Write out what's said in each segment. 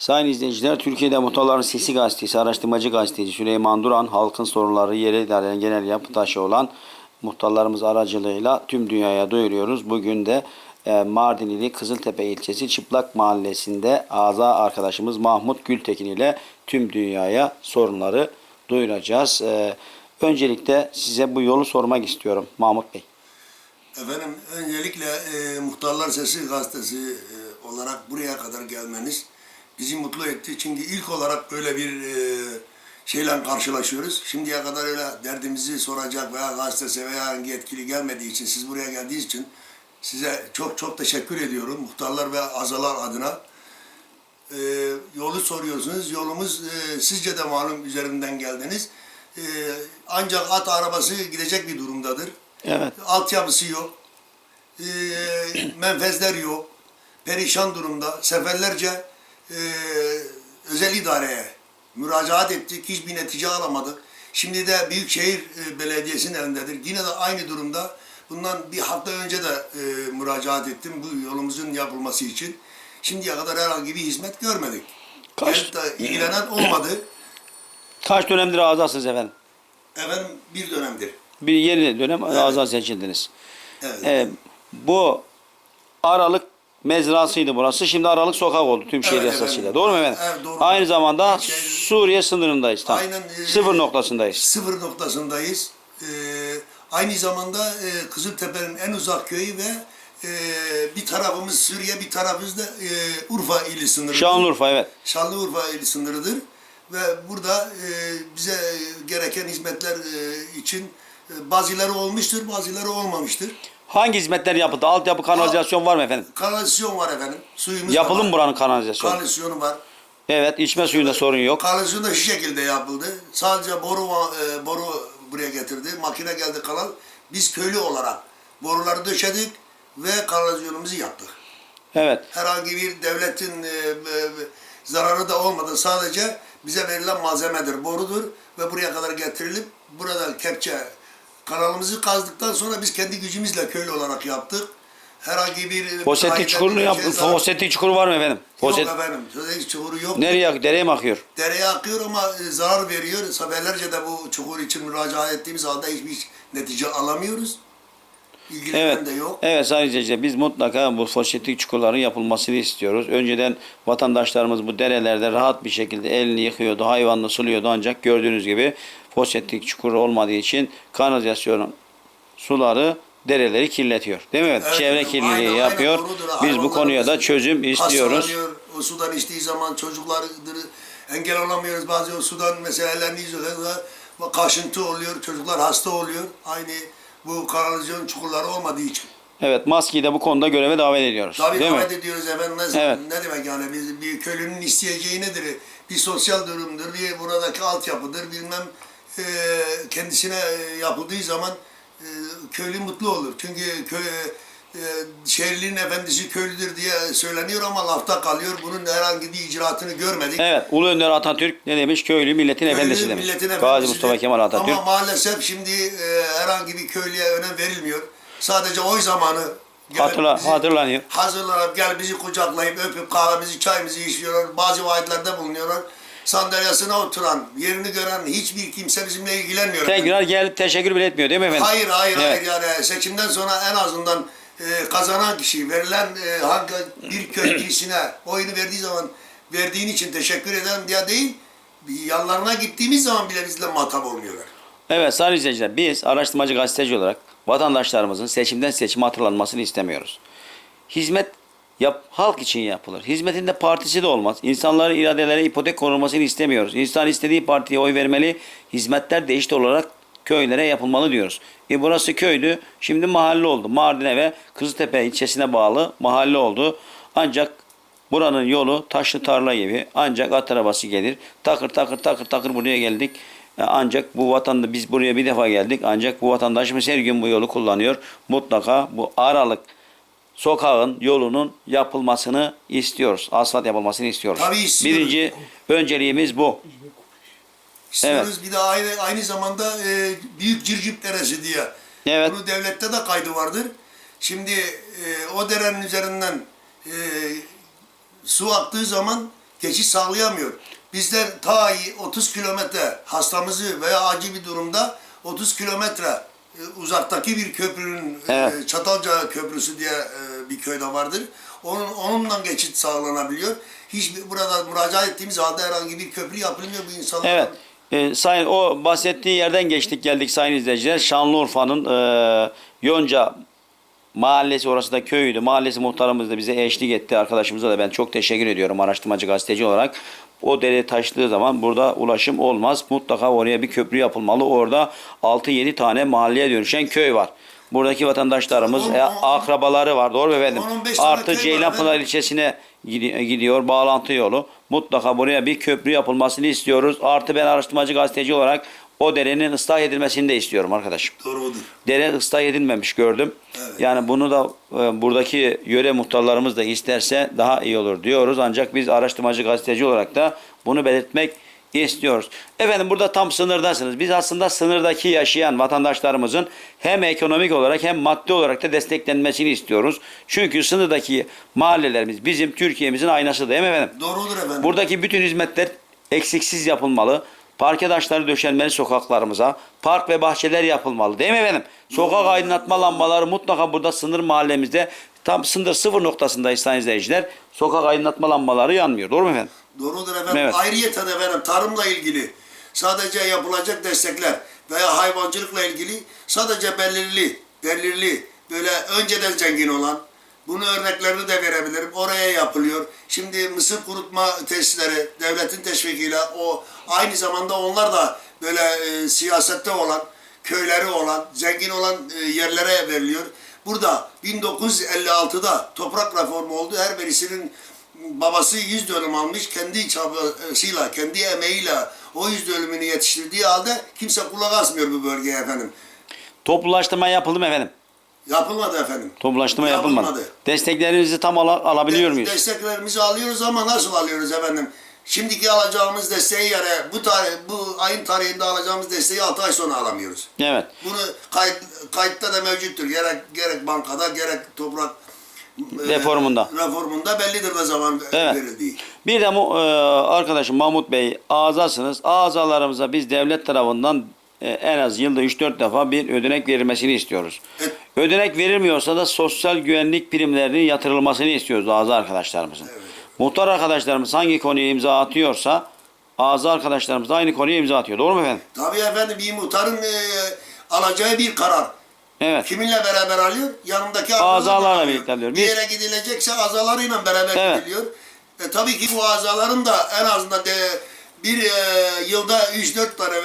Sayın izleyiciler, Türkiye'de Muhtarların Sesi Gazetesi, araştırmacı gazeteci Süleyman Duran, halkın sorunları yere idarenin genel yapı taşı olan muhtarlarımız aracılığıyla tüm dünyaya duyuruyoruz. Bugün de e, Mardin ili Kızıltepe ilçesi Çıplak Mahallesi'nde Aza arkadaşımız Mahmut Gültekin ile tüm dünyaya sorunları duyuracağız. E, öncelikle size bu yolu sormak istiyorum Mahmut Bey. Efendim öncelikle e, Muhtarlar Sesi gazetesi e, olarak buraya kadar gelmeniz bizi mutlu etti. Çünkü ilk olarak böyle bir e, şeyle karşılaşıyoruz. Şimdiye kadar öyle derdimizi soracak veya gazetesi veya hangi yetkili gelmediği için siz buraya geldiğiniz için size çok çok teşekkür ediyorum. Muhtarlar ve azalar adına. E, yolu soruyorsunuz. Yolumuz e, sizce de malum üzerinden geldiniz. E, ancak at arabası gidecek bir durumdadır. Evet. Altyapısı yok. Ee, menfezler yok. Perişan durumda. Seferlerce e, özel idareye müracaat ettik. Hiçbir netice alamadık. Şimdi de Büyükşehir e, Belediyesi'nin elindedir. Yine de aynı durumda. Bundan bir hafta önce de e, müracaat ettim bu yolumuzun yapılması için. Şimdiye kadar herhangi bir hizmet görmedik. Kaç- de ilgilenen olmadı. Kaç dönemdir azasınız efendim? Efendim bir dönemdir. Bir yeni dönem azal seçildiniz. Evet. E, bu Aralık mezrasıydı burası. Şimdi Aralık sokak oldu tüm şehir Evet, yasasıyla. efendim. Doğru mu efendim? Evet, doğru. Aynı zamanda Şey- Suriye sınırındayız tam. Aynen, e, Sıfır noktasındayız. sıfır noktasındayız. Ee, aynı zamanda e, Kızıltepe'nin en uzak köyü ve e, bir tarafımız Suriye, bir tarafımız da e, Urfa ili sınırıdır. Şanlıurfa evet. Şanlıurfa ili sınırıdır. Ve burada e, bize gereken hizmetler e, için e, bazıları olmuştur, bazıları olmamıştır. Hangi hizmetler yapıldı? Altyapı kanalizasyon var mı efendim? Kanalizasyon var efendim. Suyumuz Yapıldı var. mı buranın kanalizasyonu? Kanalizasyonu var. Evet, içme suyunda sorun yok. Kanalizasyon da şu şekilde yapıldı. Sadece boru e, boru buraya getirdi. Makine geldi kanal. Biz köylü olarak boruları döşedik ve kanalizasyonumuzu yaptık. Evet. Herhangi bir devletin e, e, zararı da olmadı. Sadece bize verilen malzemedir, borudur ve buraya kadar getirilip burada kepçe kanalımızı kazdıktan sonra biz kendi gücümüzle köylü olarak yaptık. Herhangi bir müteahhite çukurunu bir yap. şey zarar- Foseptik çukuru var mı efendim? Foset Yok efendim. Foseptik çukuru yok. nereye dereye mi akıyor? Dereye akıyor ama e, zarar veriyor. Seferlerce de bu çukur için müracaat ettiğimiz halde hiçbir netice alamıyoruz. İlgilenen Evet. de yok. Evet sayın biz mutlaka bu foseptik çukurların yapılmasını istiyoruz. Önceden vatandaşlarımız bu derelerde rahat bir şekilde elini yıkıyordu, hayvanını suluyordu ancak gördüğünüz gibi foseptik çukur olmadığı için kanalizasyon suları dereleri kirletiyor. Değil mi? Evet, Çevre kirliliği aynen, yapıyor. aynen, doğrudur. Biz bu konuya da çözüm istiyoruz. O sudan içtiği zaman çocuklar engel olamıyoruz. Bazı o sudan meselelerini izliyorlar. Kaşıntı oluyor. Çocuklar hasta oluyor. Aynı bu kanalizasyon çukurları olmadığı için. Evet maskeyi de bu konuda göreve davet ediyoruz. Tabii Değil mi? davet ediyoruz efendim. Ne, Evet. ne demek yani biz, bir köylünün isteyeceği nedir? Bir sosyal durumdur, bir buradaki altyapıdır, bilmem e, kendisine e, yapıldığı zaman e, köylü mutlu olur. Çünkü köy, e, şehirlinin efendisi köylüdür diye söyleniyor ama lafta kalıyor. Bunun herhangi bir icraatını görmedik. Evet, Ulu Önder Atatürk ne demiş? Köylü milletin efendisi Köylü demiş. milletin Gazi. Mustafa Kemal Atatürk. Ama maalesef şimdi e, herhangi bir köylüye önem verilmiyor. Sadece oy zamanı Hatırla, bizi- hatırlanıyor. hazırlanıp gel bizi kucaklayıp öpüp kahvemizi çayımızı içiyorlar. Bazı vaatlerde bulunuyorlar. Sandalyesine oturan, yerini gören hiçbir kimse bizimle ilgilenmiyor. Tekrar gelip teşekkür bile etmiyor değil mi efendim? Hayır hayır Evet. hayır yani seçimden sonra en azından e, kazanan kişi verilen e, hangi bir köy birisine oyunu verdiği zaman verdiğin için teşekkür ederim diye değil yanlarına gittiğimiz zaman bile bizle muhatap olmuyorlar. Evet sayın izleyiciler biz araştırmacı gazeteci olarak vatandaşlarımızın seçimden seçime hatırlanmasını istemiyoruz. Hizmet yap, halk için yapılır. Hizmetinde partisi de olmaz. İnsanların iradeleri ipotek konulmasını istemiyoruz. İnsan istediği partiye oy vermeli. Hizmetler de eşit olarak köylere yapılmalı diyoruz. E burası köydü. Şimdi mahalle oldu. Mardin'e ve Kızıltepe ilçesine bağlı mahalle oldu. Ancak Buranın yolu taşlı tarla gibi ancak at arabası gelir. Takır takır takır takır buraya geldik. E, Ancak bu vatanda biz buraya bir defa geldik. Ancak bu vatandaşımız her gün bu yolu kullanıyor. Mutlaka bu aralık sokağın yolunun yapılmasını istiyoruz. Asfalt yapılmasını istiyoruz. Tabii istiyoruz. Birinci önceliğimiz bu. İstiyoruz bir de aynı, aynı zamanda e, Büyük Circip Deresi diye. Evet. Bunu devlette de kaydı vardır. Şimdi e, o derenin üzerinden e, su aktığı zaman geçiş sağlayamıyor. Bizden ta 30 kilometre hastamızı veya acil bir durumda 30 kilometre uzaktaki bir köprünün e, Evet. Çatalca Köprüsü diye e, bir köyde vardır. Onun onunla geçit sağlanabiliyor. Hiçbir burada müracaat ettiğimiz halde herhangi bir köprü yapılmıyor bu insanlar. Evet. Ee, sayın o bahsettiği yerden geçtik geldik sayın izleyiciler. Şanlıurfa'nın e, Yonca mahallesi orası da köydü. Mahallesi muhtarımız da bize eşlik etti. Arkadaşımıza da ben çok teşekkür ediyorum araştırmacı gazeteci olarak. O dere taştığı zaman burada ulaşım olmaz. Mutlaka oraya bir köprü yapılmalı. Orada 6-7 tane mahalleye dönüşen köy var. Buradaki vatandaşlarımız, e, akrabaları var. Doğru mu efendim? 10-15 tane Artı Ceylanpınar ilçesine gidi- gidiyor bağlantı yolu. Mutlaka buraya bir köprü yapılmasını istiyoruz. Artı ben araştırmacı gazeteci olarak o derenin ıslah edilmesini de istiyorum arkadaşım. Doğrudur. Dere ıslah edilmemiş gördüm. Evet. Yani bunu da e, buradaki yöre muhtarlarımız da isterse daha iyi olur diyoruz. Ancak biz araştırmacı gazeteci olarak da bunu belirtmek istiyoruz. Efendim burada tam sınırdasınız. Biz aslında sınırdaki yaşayan vatandaşlarımızın hem ekonomik olarak hem maddi olarak da desteklenmesini istiyoruz. Çünkü sınırdaki mahallelerimiz bizim Türkiye'mizin aynası değil mi efendim? Doğrudur efendim. Buradaki bütün hizmetler eksiksiz yapılmalı. Parke taşları döşenmeli sokaklarımıza. Park ve bahçeler yapılmalı değil mi efendim? Sokak aydınlatma lambaları mutlaka burada sınır mahallemizde tam sınır sıfır noktasındayız sayın izleyiciler. Sokak aydınlatma lambaları yanmıyor. Doğru mu efendim? Doğrudur efendim. Evet. Ayrıyeten efendim tarımla ilgili sadece yapılacak destekler veya hayvancılıkla ilgili sadece belirli, belirli böyle önceden zengin olan bunun örneklerini de verebilirim. Oraya yapılıyor. Şimdi mısır kurutma tesisleri devletin teşvikiyle o aynı zamanda onlar da böyle e, siyasette olan köyleri olan, zengin olan e, yerlere veriliyor. Burada 1956'da toprak reformu oldu. Her birisinin babası 100 dönüm almış. Kendi çabasıyla, kendi emeğiyle o 100 dönümünü yetiştirdiği halde kimse kulak asmıyor bu bölgeye efendim. Toplulaştırma yapıldı mı efendim? Yapılmadı efendim. Toplulaştırma yapılmadı. Yapılmadı. Desteklerinizi tam ala- alabiliyor De- muyuz? Desteklerimizi alıyoruz ama nasıl alıyoruz efendim? Şimdiki alacağımız desteği yere bu tarih, bu ayın tarihinde alacağımız desteği 6 ay sonra alamıyoruz. Evet. Bunu kayıt, kayıtta da mevcuttur. Gerek gerek bankada gerek toprak e, Reformunda. reformunda bellidir ne zaman Evet. verildiği. Bir de e, arkadaşım Mahmut Bey ağzasınız. Ağzalarımıza biz devlet tarafından e, en az yılda 3-4 defa bir ödenek verilmesini istiyoruz. Evet. Ödenek verilmiyorsa da sosyal güvenlik primlerinin yatırılmasını istiyoruz ağza arkadaşlarımızın. Muhtar arkadaşlarımız hangi konuya imza atıyorsa ağza arkadaşlarımız da aynı konuya imza atıyor. Doğru mu efendim? Tabii efendim bir muhtarın e, alacağı bir karar. Evet. Kiminle beraber alıyor? Yanındaki Azalarla birlikte alıyor. Bir yere gidilecekse azalarıyla beraber Evet. gidiliyor. E, tabii ki bu azaların da en azından de, bir e, yılda 3-4 tane e,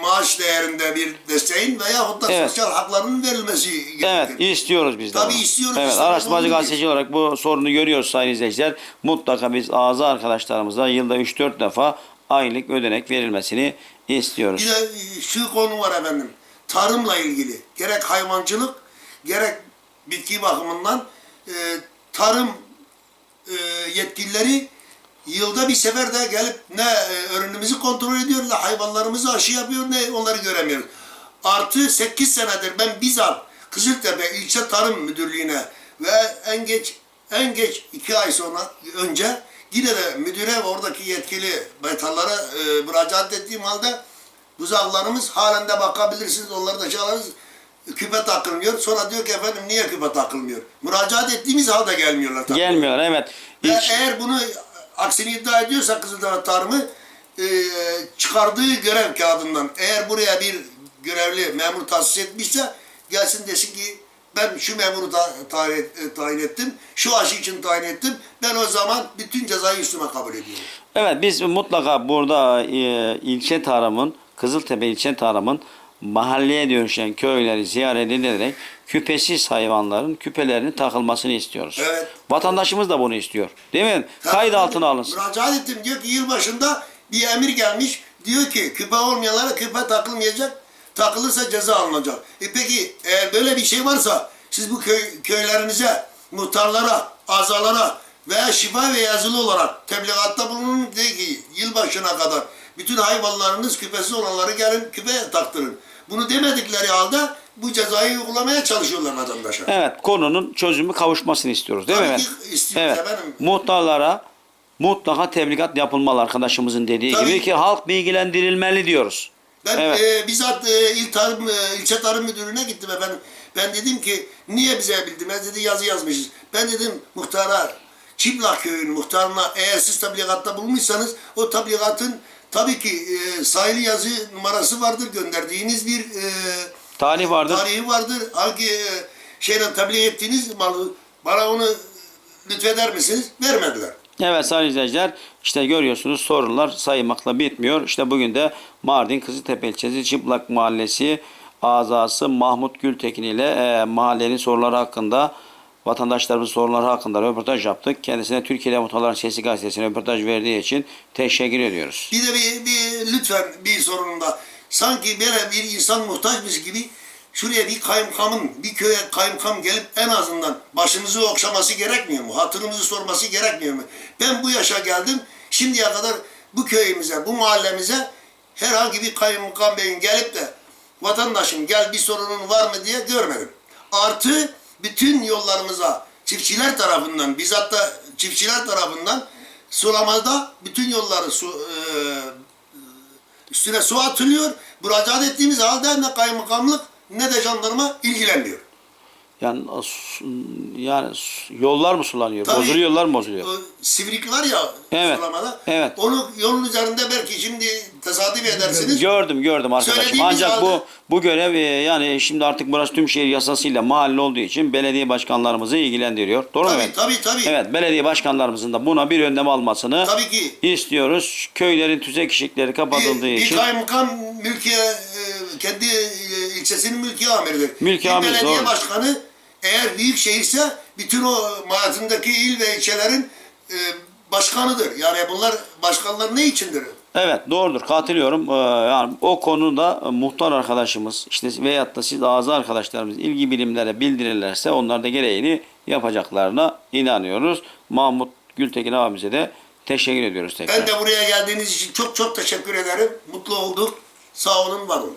maaş değerinde bir desteğin veya da Evet. sosyal haklarının verilmesi gerekir. Evet istiyoruz biz de. Tabii bunu. istiyoruz, Evet, istiyoruz, araştırmacı onu gazeteci olarak bu sorunu görüyoruz sayın izleyiciler. Mutlaka biz ağza arkadaşlarımıza yılda 3-4 defa aylık ödenek verilmesini istiyoruz. Bir de e, şu konu var efendim. Tarımla ilgili gerek hayvancılık gerek bitki bakımından e, tarım e, yetkilileri yılda bir sefer de gelip ne e, ürünümüzü kontrol ediyor ne hayvanlarımızı aşı yapıyor ne onları göremiyoruz. Artı 8 senedir ben bizzat Kızıltepe İlçe Tarım Müdürlüğü'ne ve en geç en geç 2 ay sonra önce yine de müdüre ve oradaki yetkili betallara e, müracaat ettiğim halde buzağlarımız halen de bakabilirsiniz onları da çalarız küpe takılmıyor. Sonra diyor ki efendim niye küpe takılmıyor? Müracaat ettiğimiz halde gelmiyorlar. tabii. Gelmiyorlar evet. Ve İlk- eğer bunu aksini iddia ediyorsa Kızıldağ Tarımı e, çıkardığı görev kağıdından eğer buraya bir görevli memur tahsis etmişse gelsin desin ki ben şu memuru ta- et- e, tayin ettim, şu aşı için tayin ettim. Ben o zaman bütün cezayı üstüme kabul ediyorum. Evet biz mutlaka burada e, ilçe tarımın, Kızıltepe ilçe tarımın mahalleye dönüşen köyleri ziyaret edilerek küpesiz hayvanların küpelerinin takılmasını istiyoruz. Evet. Vatandaşımız da bunu istiyor. Değil mi? Kayıt altına alınsın. Müracaat ettim diyor ki yılbaşında bir emir gelmiş. Diyor ki küpe olmayanlara küpe takılmayacak. Takılırsa ceza alınacak. E peki eğer böyle bir şey varsa siz bu köy, köylerinize, muhtarlara, azalara veya şifa ve yazılı olarak tebligatta bulunun de ki yılbaşına kadar bütün hayvanlarınız küpesiz olanları gelin küpe taktırın. Bunu demedikleri halde bu cezayı uygulamaya çalışıyorlar vatandaşa. Evet konunun çözümü kavuşmasını istiyoruz değil mi Tabii efendim? ki istiyoruz Evet. efendim. Muhtarlara mutlaka tebligat yapılmalı arkadaşımızın dediği Tabii. gibi ki halk bilgilendirilmeli diyoruz. Ben Evet. e, bizzat e, il tarım, e, ilçe tarım müdürlüğüne gittim efendim. Ben dedim ki niye bize bildirmez dedi yazı yazmışız. Ben dedim muhtara Çıplak köyün muhtarına eğer siz tablikatta bulmuşsanız o tablикatın tabii ki e, sayılı yazı numarası vardır gönderdiğiniz bir e, Tarih vardır. tarihi vardır. Hangi e, şeyle tebliğ ettiğiniz malı bana onu lütfeder misiniz? Vermediler. Evet sayın izleyiciler işte görüyorsunuz sorunlar saymakla bitmiyor. İşte bugün de Mardin Kızıltepe ilçesi Çıplak Mahallesi azası Mahmut Gültekin ile e, mahallenin sorunları hakkında vatandaşlarımızın sorunları hakkında röportaj yaptık. Kendisine Türkiye'de Muhtarların Sesi gazetesine röportaj verdiği için teşekkür ediyoruz. Bir de bir, bir lütfen bir sorununda sanki böyle bir insan muhtaçmış gibi şuraya bir kaymakamın, bir köye kaymakam gelip en azından başımızı okşaması gerekmiyor mu? Hatırımızı sorması gerekmiyor mu? Ben bu yaşa geldim. Şimdiye kadar bu köyümüze, bu mahallemize herhangi bir kaymakam beyin gelip de vatandaşım gel bir sorunun var mı diye görmedim. Artı bütün yollarımıza çiftçiler tarafından, bizzat da çiftçiler tarafından sulamada bütün yolları su, e, üstüne su atılıyor. Müracaat ettiğimiz halde ne kaymakamlık ne de jandarma ilgilenmiyor. Yani yani yollar mı sulanıyor? Tabii. Bozuluyor yollar mı bozuluyor? O sivrik var ya Evet, sulamada. evet. Onu yolun üzerinde belki şimdi tesadüf edersiniz. Gördüm gördüm arkadaşım. Ancak bu halde- bu görev e, yani şimdi artık burası tüm şehir yasasıyla mahalle olduğu için belediye başkanlarımızı ilgilendiriyor. Doğru mu? Tabii efendim? tabii tabii. Evet belediye başkanlarımızın da buna bir önlem almasını Tabii ki. istiyoruz. Köylerin tüzek işlikleri kapatıldığı Bir, bir için kaymakam mülkiye e, kendi e, ilçesinin mülki amiridir. Mülki bir amir, belediye doğru. başkanı eğer büyük şehirse bütün o mahallesindeki il ve ilçelerin e, başkanıdır. Yani bunlar başkanlar ne içindir? Evet doğrudur katılıyorum. Ee, yani o konuda e, muhtar arkadaşımız işte veyahut da siz ağzı arkadaşlarımız ilgi bilimlere bildirirlerse onlar da gereğini yapacaklarına inanıyoruz. Mahmut Gültekin abimize de teşekkür ediyoruz tekrar. Ben de buraya geldiğiniz için çok çok teşekkür ederim. Mutlu olduk. Sağ olun, var olun.